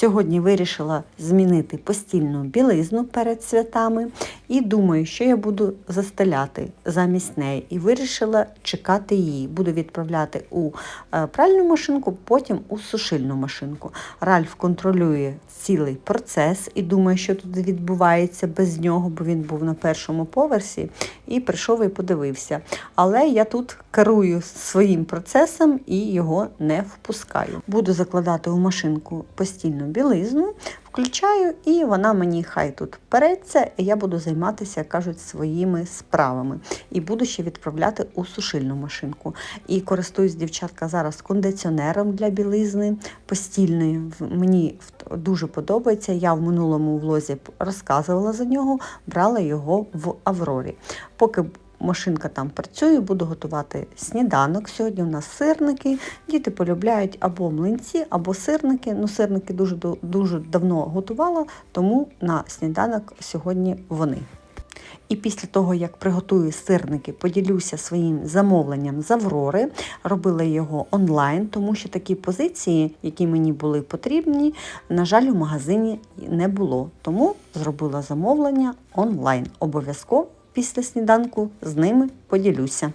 Сьогодні вирішила змінити постільну білизну перед святами і думаю, що я буду застеляти замість неї. І вирішила чекати її. Буду відправляти у е, пральну машинку, потім у сушильну машинку. Ральф контролює цілий процес і думає, що тут відбувається без нього, бо він був на першому поверсі і прийшов і подивився. Але я тут керую своїм процесом і його не впускаю. Буду закладати у машинку постільну білизну, включаю, і вона мені хай тут переться, і я буду займатися, як кажуть, своїми справами. І буду ще відправляти у сушильну машинку. І користуюсь, дівчатка, зараз кондиціонером для білизни постільної. Мені дуже подобається. Я в минулому влозі розказувала за нього, брала його в Аврорі. Поки машинка там працює, буду готувати сніданок. Сьогодні у нас сирники. Діти полюбляють або млинці, або сирники. Ну, сирники дуже, дуже давно готувала, тому на сніданок сьогодні вони. І після того, як приготую сирники, поділюся своїм замовленням з Аврори. Робила його онлайн, тому що такі позиції, які мені були потрібні, на жаль, у магазині не було. Тому зробила замовлення онлайн. Обов'язково після сніданку з ними поділюся.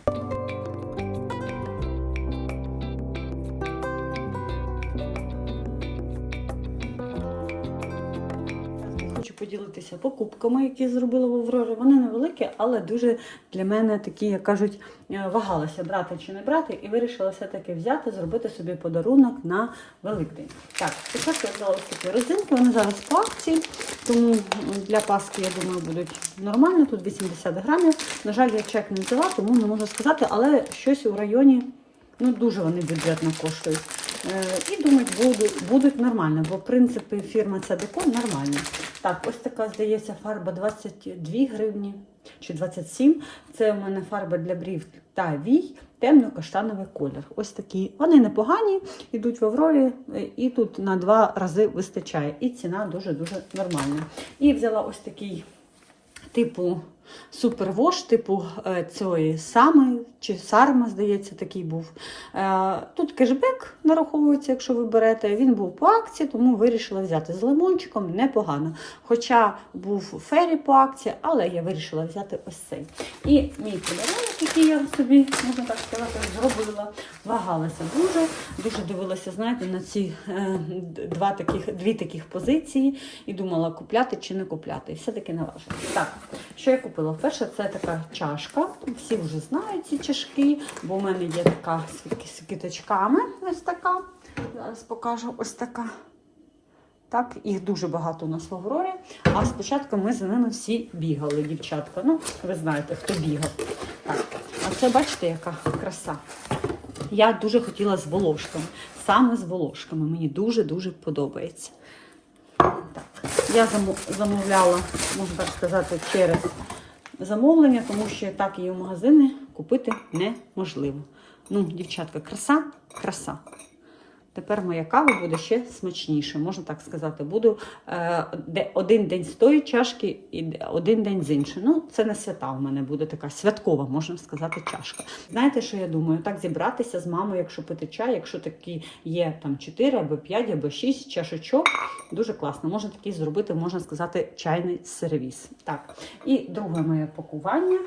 Покупками, які зробила в Аврорі. Вони невеликі, але дуже для мене такі, як кажуть, е, вагалася брати чи не брати, і вирішила все-таки взяти, зробити собі подарунок на Великдень. Так, спочатку я взяла ось такі розинки, вони зараз по акції, тому для Паски, я думаю, будуть нормально. Тут 80 грамів. На жаль, я чек не взяла, тому не можу сказати, але щось у районі. Ну, дуже вони бюджетно коштують. Е, і думаю, будуть, будуть нормально, бо в принципі фірма Декон нормальна. Так, ось така, здається, фарба 22 гривні чи 27. Це у мене фарба для брів та вій, темно-каштановий колір. Ось такі. Вони непогані, йдуть в Аврорі, е, і тут на два рази вистачає. І ціна дуже-дуже нормальна. І взяла ось такий типу супервош, типу е, цієї сами чи сарма, здається, такий був. Е, Тут кешбек нараховується, якщо ви берете. Він був по акції, тому вирішила взяти з лимончиком непогано. Хоча був фері по акції, але я вирішила взяти ось цей. І мій подарунок, який я собі, можна так сказати, зробила, вагалася дуже. Дуже дивилася, знаєте, на ці е, два таких, дві таких позиції і думала, купляти чи не купляти. І все-таки наважила. Так, що я купила? Перше, це така чашка. Всі вже знають ці чашки, бо в мене є така з квіточками. Ось така. Зараз покажу ось така. Так, їх дуже багато у нас в Аврорі. А спочатку ми за ними всі бігали, дівчатка. Ну, ви знаєте, хто бігав. Так, а це бачите, яка краса. Я дуже хотіла з волошками. Саме з волошками. Мені дуже-дуже подобається. Так. Я замовляла, можна так сказати, через замовлення, тому що так її в магазини купити неможливо. Ну, дівчатка, краса, краса. Тепер моя кава буде ще смачніше, можна так сказати. Буду е, один день з тої чашки і один день з іншої. Ну, це не свята в мене буде така святкова, можна сказати, чашка. Знаєте, що я думаю? Так зібратися з мамою, якщо пити чай, якщо такі є там 4 або 5 або 6 чашечок, дуже класно. Можна такий зробити, можна сказати, чайний сервіс. Так, і друге моє пакування.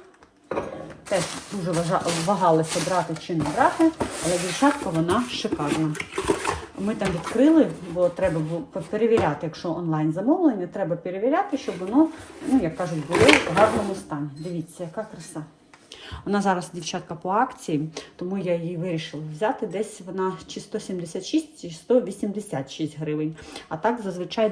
Теж дуже вагалася брати чи не брати, але дівчатка вона шикарна. Ми там відкрили, бо треба було перевіряти, якщо онлайн замовлення, треба перевіряти, щоб воно, ну як кажуть, було в гарному стані. Дивіться, яка краса. Вона зараз дівчатка по акції, тому я її вирішила взяти. Десь вона чи 176, чи 186 гривень. А так зазвичай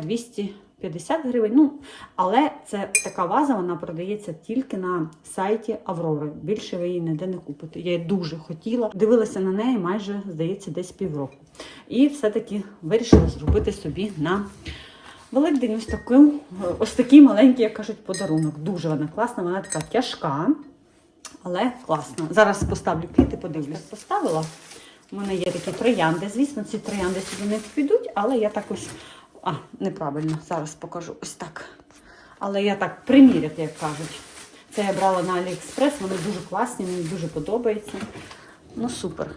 250 гривень. Ну, але це така ваза, вона продається тільки на сайті Аврори. Більше ви її ніде не купите. Я її дуже хотіла. Дивилася на неї майже, здається, десь півроку. І все-таки вирішила зробити собі на Великдень ось таку, ось такий маленький, як кажуть, подарунок. Дуже вона класна, вона така тяжка, але класна. Зараз поставлю квіти, подивлюсь. Поставила. У мене є такі троянди. Звісно, ці троянди сюди не підуть, але я так ось. А, неправильно, зараз покажу ось так. Але я так приміряти, як кажуть. Це я брала на Аліекспрес, вони дуже класні, мені дуже подобається. Ну, супер.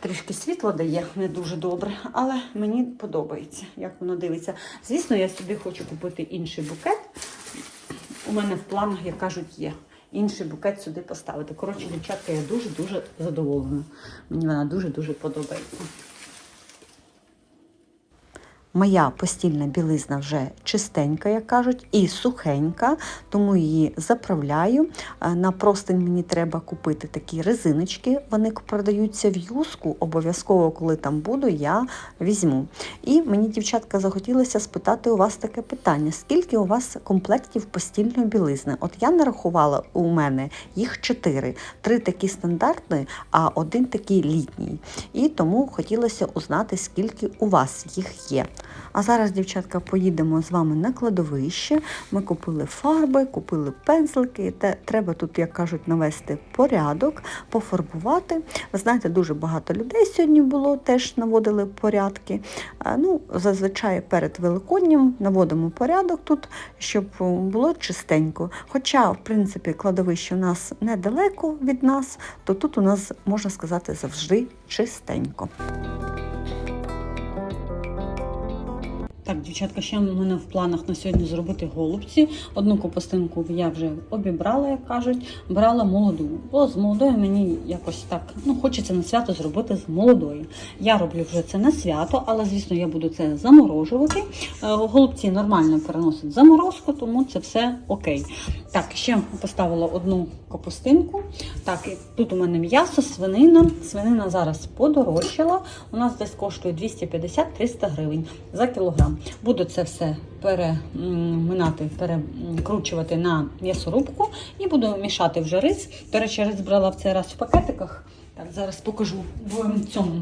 трішки світло дає, не дуже добре, але мені подобається, як воно дивиться. Звісно, я собі хочу купити інший букет. У мене в планах, як кажуть, є. Інший букет сюди поставити. Коротше, дівчатка, я дуже-дуже задоволена. Мені вона дуже-дуже подобається. Моя постільна білизна вже чистенька, як кажуть, і сухенька, тому її заправляю. Е, На простень мені треба купити такі резиночки. Вони продаються в юску. Обов'язково, коли там буду, я візьму. І мені, дівчатка, захотілося спитати у вас таке питання: скільки у вас комплектів постільної білизни? От я нарахувала у мене їх чотири. Три такі стандартні, а один такий літній. І тому хотілося узнати, скільки у вас їх є. А зараз, дівчатка, поїдемо з вами на кладовище. Ми купили фарби, купили пензлики. Те треба тут, як кажуть, навести порядок, пофарбувати. Ви знаєте, дуже багато людей сьогодні було, теж наводили порядки. Ну, зазвичай перед Великоднім наводимо порядок тут, щоб було чистенько. Хоча, в принципі, кладовище у нас недалеко від нас, то тут у нас, можна сказати, завжди чистенько. Так, дівчатка, ще в мене в планах на сьогодні зробити голубці. Одну капустинку я вже обібрала, як кажуть, брала молоду. Бо з молодою мені якось так ну, хочеться на свято зробити з молодої. Я роблю вже це на свято, але звісно я буду це заморожувати. Е, Голубці нормально переносять заморозку, тому це все окей. Так, ще поставила одну капустинку. Так, тут у мене м'ясо, свинина. Свинина зараз подорожчала. У нас десь коштує 250-300 гривень за кілограм. Буду це все переминати, перекручувати на м'ясорубку і буду мішати вже рис. До речі, рис брала в цей раз в пакетиках. Так, зараз покажу в цьому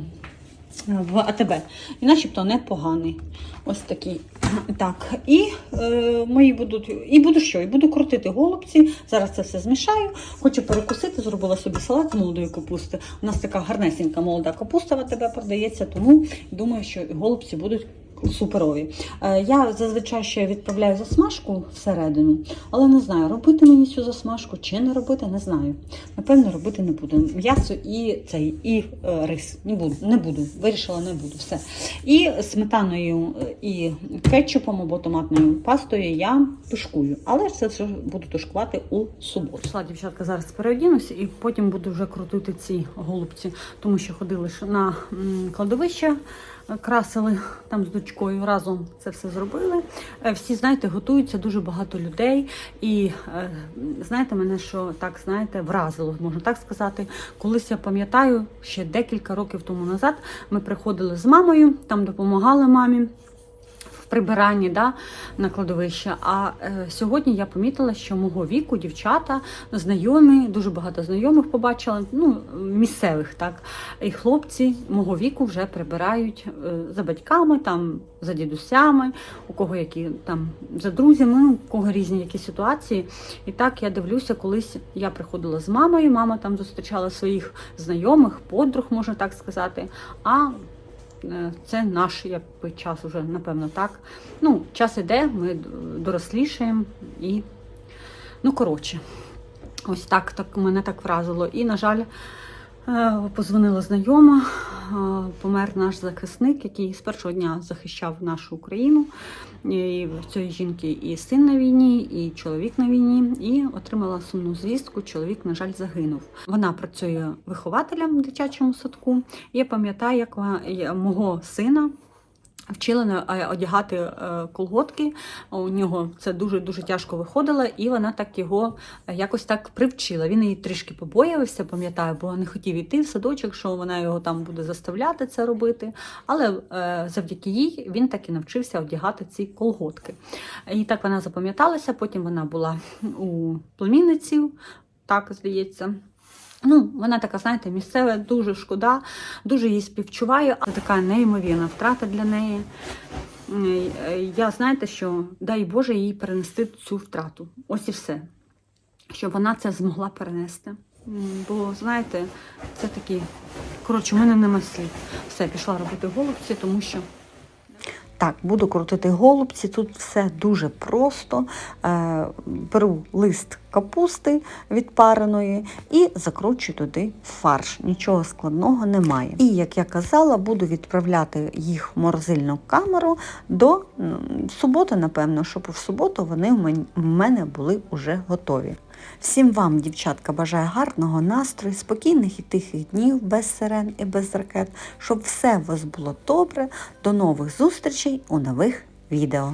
в АТБ. І начебто непоганий. Ось такий. Так, і е, мої будуть. І буду що? І буду крутити голубці. Зараз це все змішаю. Хочу перекусити, зробила собі салат з молодої капусти. У нас така гарнесенька молода капуста в АТБ продається, тому думаю, що голубці будуть. Суперові. Е, Я зазвичай ще відправляю засмажку всередину, але не знаю, робити мені цю засмажку чи не робити, не знаю. Напевно, робити не буду. М'ясо і цей, і е, рис. Не буду, не буду. Вирішила, не буду. Все. І сметаною е, і кетчупом або томатною пастою я тушкую. Але це все буду тушкувати у суботу. Пішла, дівчатка, зараз переодінуся і потім буду вже крутити ці голубці, тому що ходили на кладовище красили там з дочкою, разом це все зробили. Е, Всі, знаєте, готуються дуже багато людей. І е, знаєте, мене що так знаєте, вразило, можна так сказати. Колись я пам'ятаю, ще декілька років тому назад ми приходили з мамою, там допомагали мамі. Прибиранні да, на кладовище. А е, сьогодні я помітила, що мого віку дівчата знайомі, дуже багато знайомих побачила, ну, місцевих, так. І хлопці мого віку вже прибирають е, за батьками, там, за дідусями, у кого які там за друзями, у кого різні які ситуації. І так я дивлюся, колись я приходила з мамою, мама там зустрічала своїх знайомих, подруг, можна так сказати. А це наш якби, час уже, напевно, так. Ну, час іде, ми дорослішаємо і. Ну, коротше, ось так, так мене так вразило. І, на жаль, е, позвонила знайома, е, помер наш захисник, який з першого дня захищав нашу Україну. І в цієї жінки і син на війні, і чоловік на війні, і отримала сумну звістку. Чоловік, на жаль, загинув. Вона працює вихователем в дитячому садку. Я пам'ятаю, як мого сина. Вчила е, одягати е, колготки. У нього це дуже дуже тяжко виходило, і вона так його е, якось так привчила. Він її трішки побоявився, пам'ятаю, бо не хотів іти в садочок, що вона його там буде заставляти це робити. Але завдяки їй він так і навчився одягати ці колготки. І так вона запам'яталася. Потім вона була у племінниці, так здається. Ну, вона така, знаєте, місцева, дуже шкода, дуже її співчуваю. Це така неймовірна втрата для неї. Я знаєте, що дай Боже їй перенести цю втрату. Ось і все. Щоб вона це змогла перенести. Бо, знаєте, це такі. Коротше, в мене нема слів. Все, пішла робити голубці, тому що Так, буду крутити голубці. Тут все дуже просто. Е, беру лист капусти відпареної і закручую туди фарш. Нічого складного немає. І як я казала, буду відправляти їх в морозильну камеру до суботи, напевно, щоб в суботу вони в мене були вже готові. Всім вам, дівчатка, бажаю гарного настрою, спокійних і тихих днів без сирен і без ракет, щоб все у вас було добре. До нових зустрічей у нових відео.